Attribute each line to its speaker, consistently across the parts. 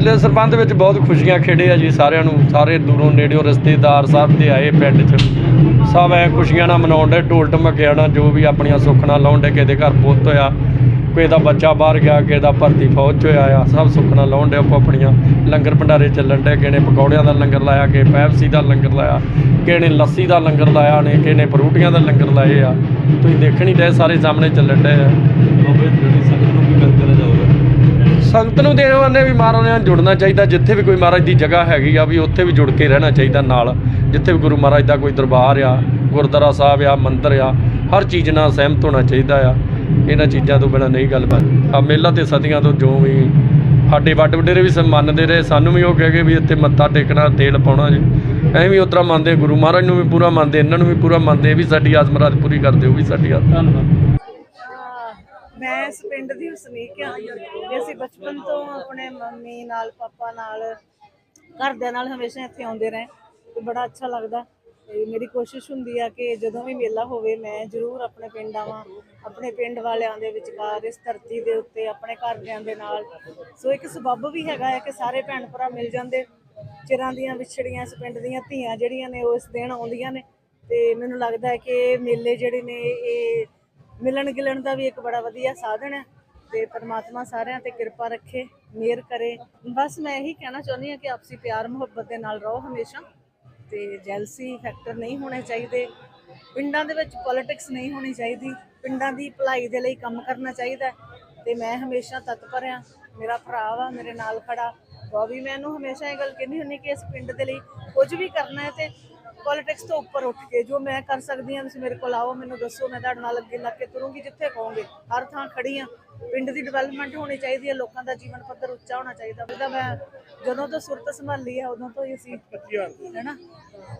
Speaker 1: ਮੇਲੇ ਦੇ ਸੰਬੰਧ ਵਿੱਚ ਬਹੁਤ ਖੁਸ਼ੀਆਂ ਖੇੜੇ ਆ ਜੀ ਸਾਰਿਆਂ ਨੂੰ, ਸਾਰੇ ਦੂਰੋਂ ਨੇੜਿਓਂ ਰਿਸ਼ਤੇਦਾਰ ਸਭ ਤੇ ਆਏ ਪਿੰਡ 'ਚ। ਸਭ ਐ ਖੁਸ਼ੀਆਂ ਨਾਲ ਮਨਾਉਣ ਦੇ ਢੋਲ ਢਮਕਿਆਂ ਨਾਲ ਜੋ ਵੀ ਆਪਣੀਆਂ ਸੁੱਖਣਾ ਲਾਉਣ ਦੇ ਕਿਸੇ ਦੇ ਘਰ ਪੁੱਤ ਹੋਇਆ ਕਿਸੇ ਦਾ ਬੱਚਾ ਬਾਹਰ ਗਿਆ, ਕਿਸੇ ਦਾ ਭਰਤੀ ਫੌਜ 'ਚ ਹੋਇਆ ਆ, ਸਭ ਸੁੱਖਣਾ ਲਾਉਣ ਦੇ ਆਪੋ ਆਪਣੀਆਂ ਲੰਗਰ ਭੰਡਾਰੇ ਚੱਲਣ ਦੇ ਕਿਸੇ ਪਕੌੜਿਆਂ ਦਾ ਲੰਗਰ ਲਾਇਆ ਕਿਸੇ ਪੈਪਸੀ ਦਾ ਲੰਗਰ ਲਾਇਆ ਕਿਸੇ ਨੇ ਲੱਸੀ ਦਾ ਲੰਗਰ ਲਾਇਆ ਨੇ ਕਿਸੇ ਨੇ ਫਰੂਟੀਆਂ ਦਾ ਲੰਗਰ ਲਾਏ ਆ। ਤੁਸੀਂ ਦੇਖਣ ਹੀ ਡਏ, ਸਾਰੇ ਸਾਹਮਣੇ ਚੱਲਣ ਦੇ ਆ।
Speaker 2: ਬਾਬੇ, ਜਿਹੜੀ ਸੰਗਤ ਨੂੰ ਕੀ ਗੱਲ ਕਰਨਾ ਚਾਹੋਗੇ
Speaker 1: ਸੰਗਤ ਨੂੰ ਦੇਣ ਵਾਲੇ ਵੀ ਮਹਾਰਾਜ ਨਾਲ ਜੁੜਨਾ ਚਾਹੀਦਾ, ਜਿੱਥੇ ਵੀ ਕੋਈ ਮਹਾਰਾਜ ਦੀ ਜਗ੍ਹਾ ਹੈਗੀ ਆ ਵੀ ਉੱਥੇ ਵੀ ਜੁੜ ਕੇ ਰਹਿਣਾ ਚਾਹੀਦਾ ਨਾਲ, ਜਿੱਥੇ ਵੀ ਗੁਰੂ ਮਹਾਰਾਜ ਦਾ ਕੋਈ ਦਰਬਾਰ ਆ, ਗੁਰਦੁਆਰਾ ਸਾਹਿਬ ਆ, ਮੰਦਿਰ ਆ, ਹਰ ਚੀਜ਼ ਨਾਲ ਸਹਿਮਤ ਹੋਣਾ ਚਾਹੀਦਾ ਆ। ਇਹਨਾਂ ਚੀਜ਼ਾਂ ਤੋਂ ਬਿਨਾਂ ਨਹੀਂ ਗੱਲਬਾਤ ਬਣ ਆ ਮੇਲਾ ਤੇ ਸਦੀਆਂ ਤੋਂ ਜੋ ਵੀ ਸਾਡੇ ਵੱਡ ਵਡੇਰੇ ਵੀ ਸ- ਮੰਨਦੇ ਰਹੇ, ਸਾਨੂੰ ਵੀ ਉਹ ਕਹਿ ਕੇ ਵੀ ਇੱਥੇ ਮੱਥਾ ਟੇਕਣਾ, ਤੇਲ ਪਾਉਣਾ ਜੀ। ਐਵੇਂ ਵੀ ਉਤਰਾ ਮੰਨਦੇ ਗੁਰੂ ਮਹਾਰਾਜ ਨੂੰ ਵੀ ਪੂਰਾ ਮੰਨਦੇ, ਇਹਨਾਂ ਨੂੰ ਵੀ ਪੂਰਾ ਮੰਨਦੇ ਇਹ ਵੀ ਸਾਡੀ ਆਸ ਮੁਰਾਦ ਪੂਰੀ ਕਰਦੇ, ਉਹ ਵੀ ਸਾਡੀ ਆਸ
Speaker 3: ਮੈਂ ਇਸ ਪਿੰਡ ਦੀ ਵਸਨੀਕ ਹਾਂ ਤੇ ਅਸੀਂ ਬਚਪਨ ਤੋਂ ਆਪਣੇ ਮੰਮੀ ਨਾਲ, ਪਾਪਾ ਨਾਲ, ਘਰਦਿਆਂ ਨਾਲ ਹਮੇਸ਼ਾ ਇੱਥੇ ਆਉਂਦੇ ਰਹੇ ਤੇ ਬੜਾ ਅੱਛਾ ਲੱਗਦਾ। ਤੇ ਮੇਰੀ ਕੋਸ਼ਿਸ਼ ਹੁੰਦੀ ਆ ਕਿ ਜਦੋਂ ਵੀ ਮੇਲਾ ਹੋਵੇ ਮੈਂ ਜ਼ਰੂਰ ਆਪਣੇ ਪਿੰਡ ਆਵਾਂ, ਆਪਣੇ ਪਿੰਡ ਵਾਲਿਆਂ ਦੇ ਵਿਚਕਾਰ, ਇਸ ਧਰਤੀ ਦੇ ਉੱਤੇ, ਆਪਣੇ ਘਰਦਿਆਂ ਦੇ ਨਾਲ। ਸੋ ਇੱਕ ਸਬੱਬ ਵੀ ਹੈਗਾ ਹੈ ਕਿ ਸਾਰੇ ਭੈਣ ਭਰਾ ਮਿਲ ਜਾਂਦੇ, ਚਿਰਾਂ ਦੀਆਂ ਵਿਛੜੀਆਂ, ਇਸ ਪਿੰਡ ਦੀਆਂ ਧੀਆਂ ਜਿਹੜੀਆਂ ਨੇ ਉਹ ਇਸ ਦਿਨ ਆਉਂਦੀਆਂ ਨੇ। ਤੇ ਮੈਨੂੰ ਲੱਗਦਾ ਹੈ ਕਿ ਮੇਲੇ ਜਿਹੜੇ ਨੇ, ਇਹ ਮਿਲਣ ਗਿਲਣ ਦਾ ਵੀ ਇੱਕ ਬੜਾ ਵਧੀਆ ਸਾਧਨ ਹੈ ਤੇ ਪਰਮਾਤਮਾ ਸਾਰਿਆਂ ਤੇ ਕਿਰਪਾ ਰੱਖੇ, ਮਿਹਰ ਕਰੇ। ਬਸ ਮੈਂ ਇਹੀ ਕਹਿਣਾ ਚਾਹੁੰਦੀ ਹਾਂ ਕਿ ਆਪਸੀ ਪਿਆਰ, ਮੁਹੱਬਤ ਦੇ ਨਾਲ ਰਹੋ ਹਮੇਸ਼ਾ ਤੇ ਜੈਲਸੀ ਫੈਕਟਰ ਨਹੀਂ ਹੋਣੇ ਚਾਹੀਦੇ। ਪਿੰਡਾਂ ਦੇ ਵਿੱਚ ਪੋਲਿਟਿਕਸ ਨਹੀਂ ਹੋਣੀ ਚਾਹੀਦੀ। ਪਿੰਡਾਂ ਦੀ ਭਲਾਈ ਦੇ ਲਈ ਕੰਮ ਕਰਨਾ ਚਾਹੀਦਾ ਹੈ ਤੇ ਮੈਂ ਹਮੇਸ਼ਾ ਤਤਪਰ ਹਾਂ। ਮੇਰਾ ਭਰਾ ਵਾ, ਮੇਰੇ ਨਾਲ ਖੜਾ। ਉਹ ਵੀ ਮੈਨੂੰ ਹਮੇਸ਼ਾ ਇਹ ਗੱਲ ਕਹਿੰਦੀ ਹੁੰਦੀ ਕਿ ਇਸ ਪਿੰਡ ਦੇ ਲਈ ਕੁਝ ਵੀ ਕਰਨਾ ਹੈ ਤੇ ਪੋਲਿਟਿਕਸ ਤੋਂ ਉੱਪਰ ਉੱਠ ਕੇ ਜੋ ਮੈਂ ਕਰ ਸਕਦੀ ਹਾਂ ਤੁਸੀਂ ਮੇਰੇ ਕੋਲ ਆਓ ਮੈਨੂੰ ਦੱਸੋ ਮੈਂ ਤੁਹਾਡੇ ਨਾਲ ਅੱਗੇ ਲੱਗ ਕੇ ਤੁਰੂੰਗੀ ਜਿੱਥੇ ਕਹੋਗੇ। ਹਰ ਥਾਂ ਖੜੀ ਹਾਂ। ਪਿੰਡ ਦੀ ਡਿਵੈਲਪਮੈਂਟ ਹੋਣੀ ਚਾਹੀਦੀ ਹੈ ਲੋਕਾਂ ਦਾ ਜੀਵਨ ਪੱਧਰ ਉੱਚਾ ਹੋਣਾ ਚਾਹੀਦਾ। ਉਹਦਾ ਮੈਂ ਜਦੋਂ ਤੋਂ ਸੁਰਤ ਸੰਭਾਲੀ ਹੈ ਉਦੋਂ ਤੋਂ ਹੀ ਅਸੀਂ ਹੈਨਾ?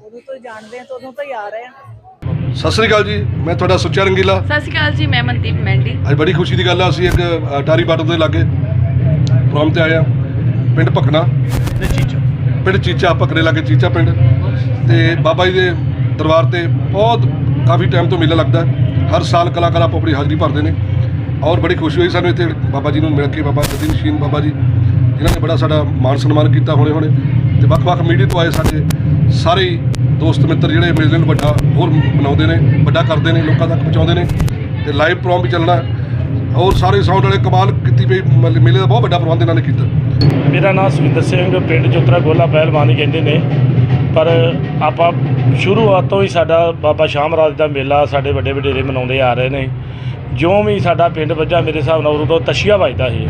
Speaker 3: ਉਦੋਂ ਤੋਂ ਜਾਣਦੇ ਹਾਂ ਤੇ ਉਦੋਂ ਤੋਂ ਹੀ ਆ ਰਹੇ ਹਾਂ।
Speaker 4: ਸਤਿ ਸ੍ਰੀ ਅਕਾਲ ਜੀ ਮੈਂ ਤੁਹਾਡਾ ਸੁੱਚਾ ਰੰਗੀਲਾ।
Speaker 5: ਸਤਿ ਸ਼੍ਰੀ ਅਕਾਲ ਜੀ ਮੈਂ ਮਨਦੀਪ ਮੈਂਡੀ।
Speaker 4: ਅੱਜ ਬੜੀ ਖੁਸ਼ੀ ਦੀ ਗੱਲ ਆ ਅਸੀਂ ਇੱਕ ਅਟਾਰੀ ਬਾਰਡਰ ਦੇ ਲਾਗੇ ਪ੍ਰੋਗਰਾਮ ਤੇ ਆਏ ਆ ਪਿੰਡ ਭਕਨਾ ਪਿੰਡ ਚੀਚਾ ਭਕਰੇ ਲਾਗੇ ਚੀਚਾ ਪਿੰਡ। ਤੇ ਬਾਬਾ ਜੀ ਦੇ ਦਰਬਾਰ ਤੇ ਬਹੁਤ ਕਾਫੀ ਟਾਈਮ ਤੋਂ ਮੇਲਾ ਲੱਗਦਾ ਹਰ ਸਾਲ ਕਲਾਕਾਰ ਆਪੋ ਆਪਣੀ ਹਾਜ਼ਰੀ ਭਰਦੇ ਨੇ ਔਰ ਬੜੀ ਖੁਸ਼ੀ ਹੋਈ ਸਾਨੂੰ ਇੱਥੇ ਬਾਬਾ ਜੀ ਨੂੰ ਮਿਲ ਕੇ, ਬਾਬਾ ਗਤੀ ਮਸ਼ੀਨ ਬਾਬਾ ਜੀ, ਜਿਨ੍ਹਾਂ ਨੇ ਬੜਾ ਸਾਡਾ ਮਾਣ ਸਨਮਾਨ ਕੀਤਾ ਹੁਣੇ ਹੁਣੇ। ਤੇ ਵੱਖ-ਵੱਖ ਮੀਡੀਆ ਤੋਂ ਆਏ ਸਾਡੇ ਸਾਰੇ ਹੀ ਦੋਸਤ ਮਿੱਤਰ ਜਿਹੜੇ ਮੇਲੇ ਨੂੰ ਵੱਡਾ ਹੋਰ ਮਨਾਉਂਦੇ ਨੇ, ਵੱਡਾ ਕਰਦੇ ਨੇ, ਲੋਕਾਂ ਤੱਕ ਪਹੁੰਚਾਉਂਦੇ ਨੇ। ਤੇ ਲਾਈਵ ਪ੍ਰੋਗਰਾਮ ਵੀ ਚੱਲਣਾ ਔਰ ਸਾਰੇ ਸਾਊਂਡ ਵਾਲੇ ਕਮਾਲ ਕੀਤੀ ਪਈ ਮ- ਮੇਲੇ ਦਾ ਬਹੁਤ ਵੱਡਾ ਪ੍ਰਬੰਧ ਇਹਨਾਂ ਨੇ ਕੀਤਾ।
Speaker 6: ਮੇਰਾ ਨਾਮ ਸੁਖਿੰਦਰ ਸਿੰਘ, ਪਿੰਡ ਜੋਤਰਾ ਗੋਲਾ ਪਹਿਲਵਾਨ ਕਹਿੰਦੇ ਨੇ। ਪਰ ਆਪਾਂ ਸ਼ੁਰੂਆਤ ਤੋਂ ਹੀ ਸਾਡਾ ਬਾਬਾ ਸ਼ਾਮ ਰਾਜ ਦਾ ਮੇਲਾ ਸਾਡੇ ਵੱਡੇ ਵਡੇਰੇ ਮਨਾਉਂਦੇ ਆ ਰਹੇ ਨੇ। ਜਿਉਂ ਵੀ ਸਾਡਾ ਪਿੰਡ ਵੱਜਾ, ਮੇਰੇ ਹਿਸਾਬ ਨਾਲ ਉਦੋਂ ਤਸ਼ੀਆ ਵੱਜਦਾ ਸੀ।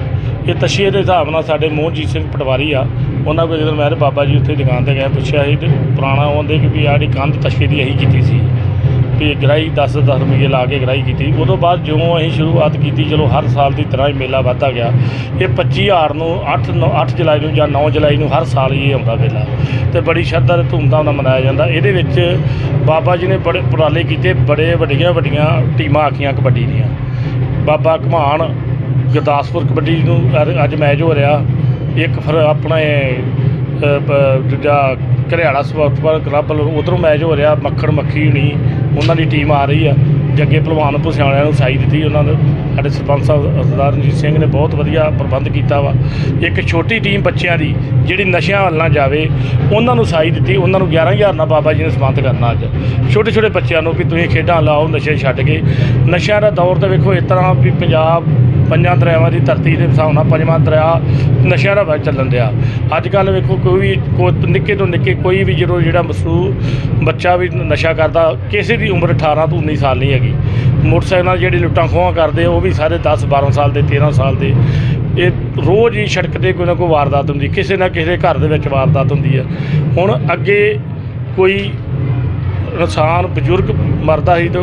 Speaker 6: ਇਹ ਤਸ਼ੀਏ ਦੇ ਹਿਸਾਬ ਨਾਲ ਸਾਡੇ ਮੋਹਨਜੀਤ ਸਿੰਘ ਪਟਵਾਰੀ ਆ। ਉਹਨਾਂ ਕੋਲ ਜਦੋਂ ਮੈਂ ਤੇ ਬਾਬਾ ਜੀ ਉੱਥੇ ਦੁਕਾਨ ਤੇ ਗਿਆ ਪੁੱਛਿਆ ਸੀ ਤੇ ਪੁਰਾਣਾ ਉਹਦੇ ਕਿ ਵੀ ਆਹ ਕੰਧ ਤਸ਼ੀਏ ਦੀ ਇਹੀ ਕੀਤੀ ਸੀ। ਵੀ ਗਰਾਈ 10 10 ਰੁਪਏ ਲਾ ਕੇ ਗਰਾਈ ਕੀਤੀ। ਉਦੋਂ ਬਾਅਦ ਜਿਉਂ ਅਸੀਂ ਸ਼ੁਰੂਆਤ ਕੀਤੀ, ਚਲੋ ਹਰ ਸਾਲ ਦੀ ਤਰ੍ਹਾਂ ਹੀ ਮੇਲਾ ਵੱਧਦਾ ਗਿਆ। ਇਹ 25000 ਨੂੰ 8 9 8 ਜੁਲਾਈ ਨੂੰ ਜਾਂ 9 ਜੁਲਾਈ ਨੂੰ ਹਰ ਸਾਲ ਹੀ ਇਹ ਆਉਂਦਾ ਮੇਲਾ। ਤੇ ਬੜੀ ਸ਼ਰਧਾ ਤੇ ਧੂਮਧਾਮ ਨਾਲ ਮਨਾਇਆ ਜਾਂਦਾ। ਇਹਦੇ ਵਿੱਚ ਬਾਬਾ ਜੀ ਨੇ ਬੜੇ ਉਪਰਾਲੇ ਕੀਤੇ, ਬੜੇ ਵੱਡੀਆਂ ਵੱਡੀਆਂ ਟੀਮਾਂ ਆਖੀਆਂ ਕਬੱਡੀ ਦੀਆਂ। ਬਾਬਾ ਘਮਾਨ ਗੁਰਦਾਸਪੁਰ ਕਬੱਡੀ ਨੂੰ ਅੱਜ ਮੈਚ ਹੋ ਰਿਹਾ। ਇੱਕ ਫਿਰ ਆਪਣੇ ਦੂਜਾ ਘਰਿਆਲਾ ਸਪੋਰਟ ਕਲੱਬ ਉਧਰੋਂ ਮੈਚ ਹੋ ਰਿਹਾ। ਮੱਖਣ ਮੱਖੀ ਨਹੀਂ ਉਹਨਾਂ ਦੀ ਟੀਮ ਆ ਰਹੀ ਆ। ਜੱਗੇ ਭਲਵਾਨ ਭੁਸਿਆਣਿਆਂ ਨੂੰ ਸਾਈ ਦਿੱਤੀ ਉਹਨਾਂ ਦੇ ਸਾਡੇ ਸਰਪੰਚ ਸਾਹਿਬ ਸਰਦਾਰ ਰਣਜੀਤ ਸਿੰਘ ਨੇ ਬਹੁਤ ਵਧੀਆ ਪ੍ਰਬੰਧ ਕੀਤਾ ਵਾ। ਇੱਕ ਛੋਟੀ ਟੀਮ ਬੱਚਿਆਂ ਦੀ, ਜਿਹੜੀ ਨਸ਼ਿਆਂ ਵੱਲ ਨਾ ਜਾਵੇ, ਉਹਨਾਂ ਨੂੰ ਸਾਈ ਦਿੱਤੀ। ਉਹਨਾਂ ਨੂੰ 11000 ਨਾਲ ਬਾਬਾ ਜੀ ਨੇ ਸਮਾਨਤ ਕਰਨਾ ਅੱਜ। ਛੋਟੇ ਛੋਟੇ ਬੱਚਿਆਂ ਨੂੰ ਵੀ ਤੁਸੀਂ ਖੇਡਾਂ ਲਾਓ, ਨਸ਼ੇ ਛੱਡ ਕੇ। ਨਸ਼ਿਆਂ ਦਾ ਦੌਰ ਤਾਂ ਵੇਖੋ ਇਸ ਤਰ੍ਹਾਂ ਵੀ ਪੰਜਾਬ ਪੰਜਾਂ ਦਰਿਆਵਾਂ ਦੀ ਧਰਤੀ ਦੇ ਹਿਸਾਬ ਨਾਲ ਪੰਜਵਾਂ ਦਰਿਆ ਨਸ਼ਿਆਂ ਦਾ ਵੱਲ ਚੱਲਣ ਦਿਆ ਅੱਜ ਕੱਲ੍ਹ ਵੇਖੋ ਕੋਈ ਵੀ ਕੋ ਨਿੱਕੇ ਤੋਂ ਨਿੱਕੇ ਕੋਈ ਵੀ ਜਦੋਂ ਜਿਹੜਾ ਮਸੂ ਬੱਚਾ ਵੀ ਨਸ਼ਾ ਕਰਦਾ, ਕਿਸੇ ਦੀ ਉਮਰ 18 ਤੋਂ 19 ਸਾਲ ਨਹੀਂ ਹੈਗੀ। ਮੋਟਰਸਾਈਕਲ ਨਾਲ ਜਿਹੜੀ ਲੁੱਟਾਂ ਖੋਹਾਂ ਕਰਦੇ, ਉਹ ਵੀ ਸਾਰੇ 10 12 ਸਾਲ ਦੇ 13 ਸਾਲ ਦੇ। ਇਹ ਰੋਜ਼ ਹੀ ਸੜਕ ਤੇ ਕੋਈ ਨਾ ਕੋਈ ਵਾਰਦਾਤ ਹੁੰਦੀ, ਕਿਸੇ ਨਾ ਕਿਸੇ ਘਰ ਦੇ ਵਿੱਚ ਵਾਰਦਾਤ ਹੁੰਦੀ ਹੈ ਹੁਣ ਅੱਗੇ ਕੋਈ ਇਨਸਾਨ, ਬਜ਼ੁਰਗ ਮਰਦਾ ਸੀ ਤਾਂ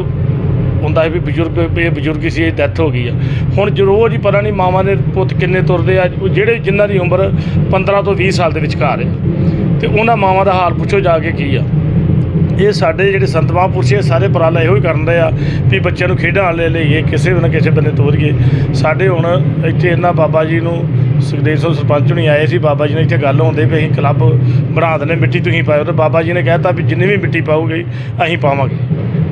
Speaker 6: ਹੁੰਦਾ ਸੀ ਵੀ ਬਜ਼ੁਰਗ ਇਹ ਬਜ਼ੁਰਗ ਸੀ, ਇਹ ਡੈਥ ਹੋ ਗਈ ਆ। ਹੁਣ ਜੋ ਰੋਜ਼ ਹੀ ਪਤਾ ਨਹੀਂ ਮਾਵਾਂ ਦੇ ਪੁੱਤ ਕਿੰਨੇ ਤੁਰਦੇ ਆ ਜਿਹੜੇ ਜਿਨ੍ਹਾਂ ਦੀ ਉਮਰ 15 ਤੋਂ 20 ਸਾਲ ਦੇ ਵਿਚਕਾਰ ਹੈ। ਤੇ ਉਹਨਾਂ ਮਾਵਾਂ ਦਾ ਹਾਲ ਪੁੱਛੋ ਜਾ ਕੇ ਕੀ ਆ। ਇਹ ਸਾਡੇ ਜਿਹੜੇ ਸੰਤ ਮਹਾਂਪੁਰਸ਼ ਇਹ ਸਾਰੇ ਉਪਰਾਲਾ ਇਹੋ ਹੀ ਕਰਨ ਰਹੇ ਆ ਵੀ ਬੱਚਿਆਂ ਨੂੰ ਖੇਡਾਂ ਵਾਲੇ ਲਈਏ ਕਿਸੇ ਵੀ ਨਾ ਕਿਸੇ ਬੰਨੇ ਤੋਰੀਏ ਸਾਡੇ ਹੁਣ ਇੱਥੇ ਇਹਨਾਂ ਬਾਬਾ ਜੀ ਨੂੰ ਸੁਖਦੇਵ ਸਿੰਘ ਸਰਪੰਚ ਹੁਣੀ ਆਏ ਸੀ, ਬਾਬਾ ਜੀ ਨੇ ਇੱਥੇ ਗੱਲ ਹੁੰਦੇ ਵੀ ਅਸੀਂ ਕਲੱਬ ਬਣਾ ਦਿੰਦੇ, ਮਿੱਟੀ ਤੁਸੀਂ ਪਾਇਓ। ਤੇ ਬਾਬਾ ਜੀ ਨੇ ਕਹਿਤਾ ਵੀ ਜਿੰਨੀ ਵੀ ਮਿੱਟੀ ਪਾਓਗੇ, ਅਸੀਂ ਪਾਵਾਂਗੇ।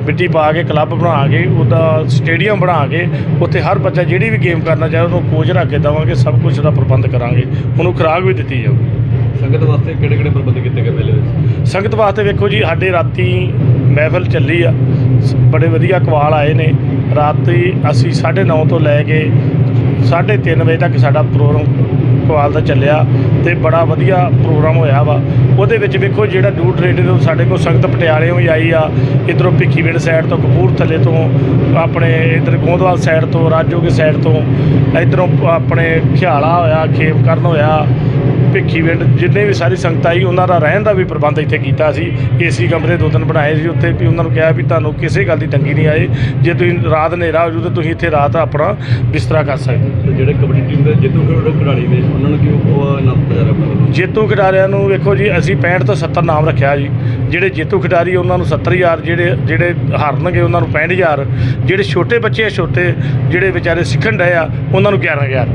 Speaker 6: ਮਿੱਟੀ ਪਾ ਕੇ ਕਲੱਬ ਬਣਾ ਕੇ, ਉਹਦਾ ਸਟੇਡੀਅਮ ਬਣਾ ਕੇ, ਉੱਥੇ ਹਰ ਬੱਚਾ ਜਿਹੜੀ ਵੀ ਗੇਮ ਕਰਨਾ ਚਾਹੇ ਉਹਨੂੰ ਕੋਚ ਰੱਖ ਕੇ ਦੇਵਾਂਗੇ, ਸਭ ਕੁਝ ਦਾ ਪ੍ਰਬੰਧ ਕਰਾਂਗੇ। ਉਹਨੂੰ ਖੁਰਾਕ ਵੀ ਦਿੱਤੀ ਜਾਊਗੀ।
Speaker 2: ਸੰਗਤ ਵਾਸਤੇ ਕਿਹੜੇ ਕਿਹੜੇ ਪ੍ਰਬੰਧ ਕੀਤੇ ਗਏ ਮੇਲੇ ਵਿੱਚ?
Speaker 6: ਸੰਗਤ ਵਾਸਤੇ ਵੇਖੋ ਜੀ, ਸਾਡੇ ਰਾਤੀ ਮਹਿਫਲ ਚੱਲੀ ਆ। ਸ- ਬੜੇ ਵਧੀਆ ਕਵਾਲ ਆਏ ਨੇ। ਰਾਤੀ ਅਸੀਂ 9:30 ਤੋਂ ਲੈ ਕੇ 3:30 ਵਜੇ ਤੱਕ ਸਾਡਾ ਪ੍ਰੋਗਰਾਮ ਕਵਾਲ ਦਾ ਚੱਲਿਆ ਤੇ ਬੜਾ ਵਧੀਆ ਪ੍ਰੋਗਰਾਮ ਹੋਇਆ ਵਾ। ਉਹਦੇ ਵਿੱਚ ਵੇਖੋ ਜਿਹੜਾ ਡੂ ਟ੍ਰੇਡ ਤੋਂ ਸਾਡੇ ਕੋਲ ਸੰਗਤ ਪਟਿਆਲੇੋਂ ਵੀ ਆਈ ਆ। ਇਧਰੋਂ ਭਿੱਖੀਵਿੰਡ ਸਾਈਡ ਤੋਂ, ਕਪੂਰਥਲੇ ਤੋਂ, ਆਪਣੇ ਇਧਰ ਗੋਂਦਵਾਲ ਸਾਈਡ ਤੋਂ, ਰਾਜੋਗੇ ਸਾਈਡ ਤੋਂ, ਇਧਰੋਂ ਆਪਣੇ ਖਿਆਲਾ ਹੋਇਆ ਖੇਮਕਰਨ ਹੋਇਆ। ਭਿੱਖੀਵਿੰਡ ਜਿੰਨੇ ਵੀ ਸਾਰੀ ਸੰਗਤ ਆਈ ਉਹਨਾਂ ਦਾ ਰਹਿਣ ਦਾ ਵੀ ਪ੍ਰਬੰਧ ਇੱਥੇ ਕੀਤਾ ਸੀ। ਏਸੀ ਕਮਰੇ ਦੋ ਤਿੰਨ ਬਣਾਏ ਸੀ ਉੱਥੇ ਵੀ ਉਹਨਾਂ ਨੂੰ ਕਿਹਾ ਵੀ ਤੁਹਾਨੂੰ ਕਿਸੇ ਗੱਲ ਦੀ ਤੰਗੀ ਨਹੀਂ ਆਏ ਜੇ ਤੁਸੀਂ ਰਾਤ ਹਨੇਰਾ ਹੋ ਜੂ ਤਾਂ ਤੁਸੀਂ ਇੱਥੇ ਰਾਤ ਆਪਣਾ ਬਿਸਤਰਾ ਕਰ ਸਕਦੇ
Speaker 2: ਜਿਹੜੇ ਕਬੱਡੀ ਟੀਮ ਦੇ ਜੇਤੂ ਖਿਡਾ- ਖਿਡਾਰੀ ਨੇ ਉਹਨਾਂ ਨੂੰ ਕਿਉਂ ਜਾ ਰਿਹਾ ਆਪਣੇ
Speaker 6: ਜੇਤੂ ਖਿਡਾਰੀਆਂ ਨੂੰ ਵੇਖੋ ਜੀ ਅਸੀਂ 65 ਤੋਂ 70 ਨਾਮ ਰੱਖਿਆ ਜੀ। ਜਿਹੜੇ ਜੇਤੂ ਖਿਡਾਰੀ ਉਹਨਾਂ ਨੂੰ 70000 ਜਿਹੜੇ ਜਿਹੜੇ ਹਾਰਨਗੇ ਉਹਨਾਂ ਨੂੰ 65000 ਜਿਹੜੇ ਛੋਟੇ ਬੱਚੇ ਛੋਟੇ ਜਿਹੜੇ ਵਿਚਾਰੇ ਸਿੱਖਣ ਡਏ ਆ ਉਹਨਾਂ ਨੂੰ 11000